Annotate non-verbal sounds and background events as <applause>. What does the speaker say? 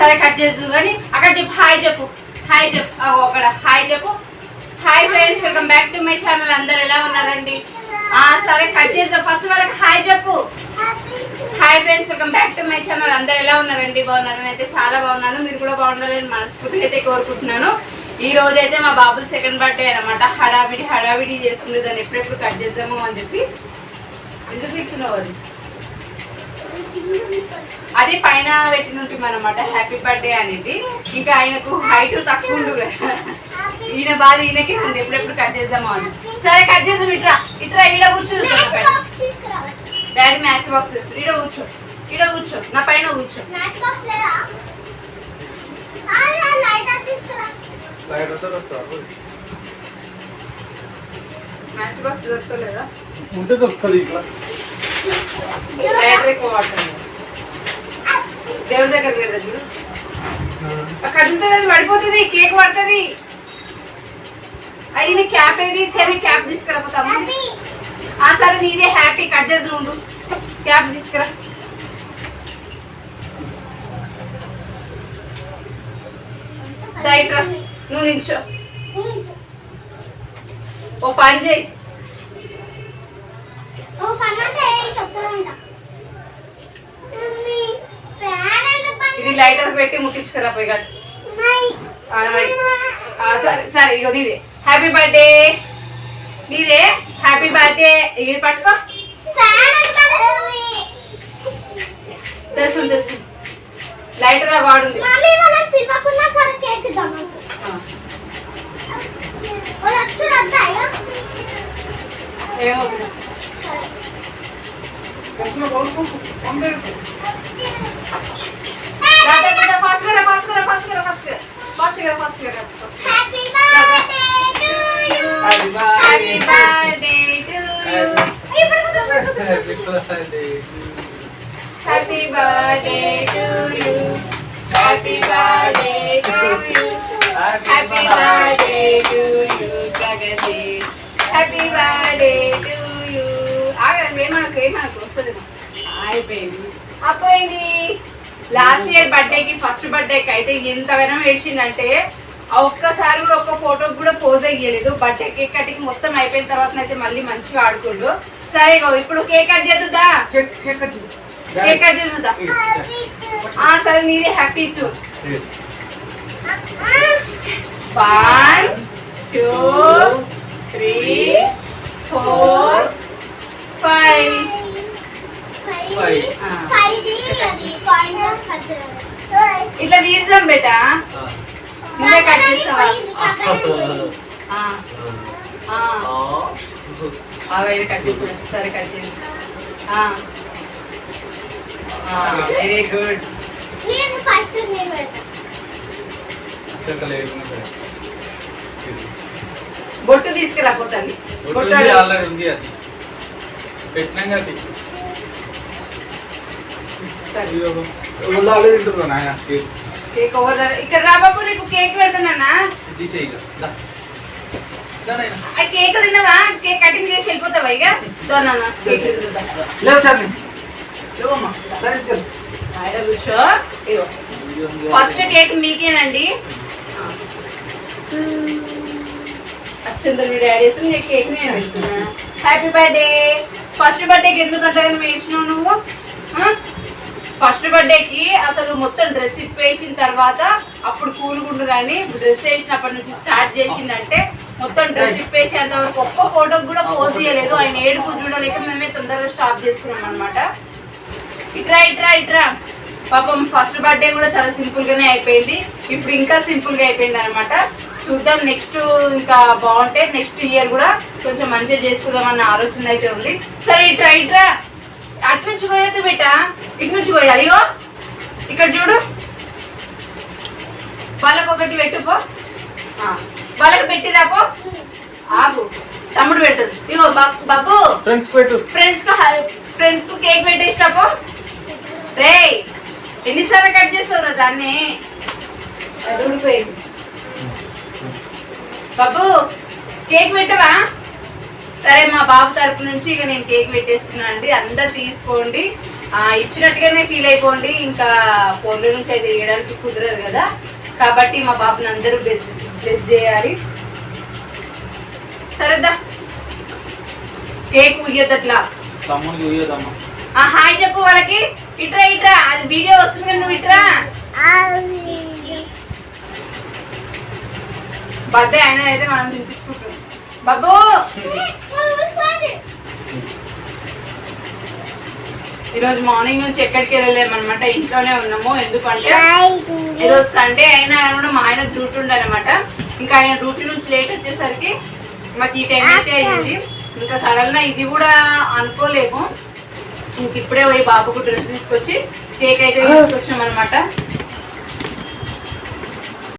సరే కట్ చేసు కానీ అక్కడ చెప్పు హాయ్ చెప్పు హాయ్ చెప్పు. అక్కడ హాయ్ చెప్పు. Hi friends welcome back to my channel అందరు ఎలా ఉన్నారండి? ఆ సరే కట్ చేసా ఫస్ట్ వాళ్ళకి హాయ్ చెప్పు. Hi friends welcome back to my channel అందరు ఎలా ఉన్నారండి? బాగున్నారని అయితే చాలా బాగున్నాను. మీరు కూడా బాగుండాలని మనస్ఫూర్తిగా అయితే కోరుకుంటున్నాను. ఈ రోజు అయితే మా బాబు సెకండ్ బర్త్డే అనమాట హడావిడి హడావిడి చేస్తుండే. దాన్ని ఎప్పుడెప్పుడు కట్ చేద్దాము అని చెప్పి ఎందుకు పెడుతున్నావు అది? అది పైన పెట్టినట్టు అనమాట హ్యాపీ బర్త్డే అనేది. ఇంకా ఆయనకు హైట్ తక్కువ ఉండు. కదా. ఈయన బాధ ఈయనకే ఉంది. ఎప్పుడెప్పుడు కట్ చేద్దామో అని. సరే కట్ చేద్దాం. ఇట్రా ఇట్రా ఈడ కూర్చో. డాడీ మ్యాచ్ బాక్స్ ఇస్తారు ఈడ కూర్చో. ఈడ కూర్చో. నా పైన కూర్చో. మ్యాచ్ బాక్స్ దొరకలేదా? ఉంటే దొరుకుతుంది ఇక్కడ ఎక్కువ వాడుతుంది దేవుడి దగ్గర లేదా చూడు? కదులుతుంది అది పడిపోతుంది కేక్ పడుతుంది. అయిన క్యాప్ ఏది? చెరి క్యాప్ తీసుకురాపోతాము ఆ సరే నీదే హ్యాపీ కట్ చేసి ఉండు క్యాప్ తీసుకురా. రైట్ రా నువ్వు నిల్చో. ఓ పని చేయి. ఇది లైటర్ పెట్టి ముట్టించుకురా పోయి సరే సరే ఇగో నీదే. హ్యాపీ బర్త్డే నీదే. హ్యాపీ బర్త్డే ఇది పట్టుకో. తెస్తుంది తెస్తుంది. లైటర్ వాడుంది. ఆ, ఏమవుతుంది ఫాస్ట్గా ఫాస్ట్గా ఫాస్ట్గా ఫాస్ట్గా ఫాస్ట్గా ఫాస్ట్గా happy birthday to you happy birthday to you happy birthday to you happy birthday to you Jagathi happy birthday to you ఆగండి ఏమనకు ఏమనకు వస్తుంది అయిపోయింది. అయిపోయింది. లాస్ట్ ఇయర్ బర్త్డేకి ఫస్ట్ బర్త్డేకి అయితే ఎంతగానో ఏడ్చిందంటే ఒక్కసారి కూడా ఒక్క ఫోటోకి కూడా పోజ్ అయ్యలేదు బర్త్డే కేక్ కటింగ్ మొత్తం అయిపోయిన తర్వాత అయితే మళ్ళీ మంచిగా ఆడుకుండు. సరే ఇప్పుడు కేక్ కట్ చేద్దా. కేక్ కట్ చేద్దా సరే నీదే happy two one two three four five ఇట్లా తీద్దాం బేటా. నువ్వే కట్ చేస్తావా? వేరే కట్ చేస్తా. సరే కట్ చేయండి వెరీ గుడ్. బొట్టు తీసుకురా పోతాండి బొట్టు అడుగు. ఆల్రెడీ ఉంది అది. పెట్టినాం కదా సరే. ఆల్రెడీ తింటున్నా నాయన కేక్. ఇక్కడ రా బాబు నీకు కేక్ పెడతానా తీసేయి ఇక. దా. దా నాయనా. ఆ కేక్ తినవా కేక్ కటింగ్ చేసి వెళ్ళిపోతావా ఇక? దోనా కేక్ కూర్చో. ఫస్ట్ కేక్ మీకేనండి? అచ్చంత మీ డాడీ వేసి కేక్ నేను పెడుతున్నా. హ్యాపీ బర్త్డే ఫస్ట్ బర్త్డేకి ఎందుకు అంతగానో వేసినావు నువ్వు? ఫస్ట్ బర్త్డేకి అసలు మొత్తం డ్రెస్ ఇప్పేసిన తర్వాత అప్పుడు కూలుగుండు కానీ డ్రెస్ వేసినప్పటి నుంచి స్టార్ట్ చేసిందంటే మొత్తం డ్రెస్ ఇప్పేసేంత వరకు ఒక్క ఫోటోకి కూడా పోజ్ చేయలేదు. ఆయన ఏడుపు చూడలేక మేమే తొందరగా స్టాప్ చేసుకున్నాం అనమాట ఇట్రా ఇట్రా ఇట్రా. పాపం ఫస్ట్ బర్త్డే కూడా చాలా సింపుల్గానే అయిపోయింది. ఇప్పుడు ఇంకా సింపుల్గా అయిపోయింది అనమాట చూద్దాం నెక్స్ట్ ఇంకా బాగుంటే నెక్స్ట్ ఇయర్ కూడా కొంచెం మంచిగా చేసుకుందాం అన్న ఆలోచన అయితే ఉంది. సరే ఇట్రా ఇట్రా. అటు నుంచి పోయొద్దు బిడ్డ. ఇటు నుంచి పోయాలి. ఇగో ఇక్కడ చూడు. వాళ్ళకు ఒకటి పెట్టుపో వాళ్ళకి పెట్టిరాపో ఆగు. తమ్ముడు పెట్టడు ఇగో బాబు ఫ్రెండ్స్ పెట్టు. ఫ్రెండ్స్కు ఫ్రెండ్స్కు కేక్ పెట్టేసినపో రే ఎన్నిసార్లు కట్ చేస్తావు దాన్ని? అది ఊడిపోయింది. బాబు కేక్ పెట్టవా? సరే మా బాబు తరపు నుంచి ఇక నేను కేక్ పెట్టేస్తున్నా అండి. అందరు తీసుకోండి. ఇచ్చినట్టుగానే ఫీల్ అయిపోండి. ఇంకా ఫోన్ల నుంచి అయితే ఇవ్వడానికి కుదరదు కదా. కాబట్టి మా బాబుని అందరూ బెస్ట్ బెస్ట్ చేయాలి. సరేదా కేక్ ఉయ్యదమ్మా ఆ హాయ్ చెప్పు వాళ్ళకి. ఇట్రా ఇట్రా. అది వీడియో వస్తుంది కదా నువ్వు ఇట్రా. బర్త్డే అయినా అయితే మనం తినిపించుకుంటాం. బాబు. <laughs> ఈరోజు మార్నింగ్ నుంచి ఎక్కడికి వెళ్ళలేమన్నమాట. ఇంట్లోనే ఉన్నాము. ఎందుకంటే ఈరోజు సండే అయినా కూడా మా ఆయన డ్యూటీ ఉండనమాట ఇంకా ఆయన డ్యూటీ నుంచి లేట్ వచ్చేసరికి మాకు ఈ టైం అయితే అయ్యింది. ఇంకా సడన్ ఇది కూడా అనుకోలేము. ఇంక ఇప్పుడే పోయి బాబుకు డ్రెస్ తీసుకొచ్చి కేక్ అయితే తీసుకొచ్చాం అనమాట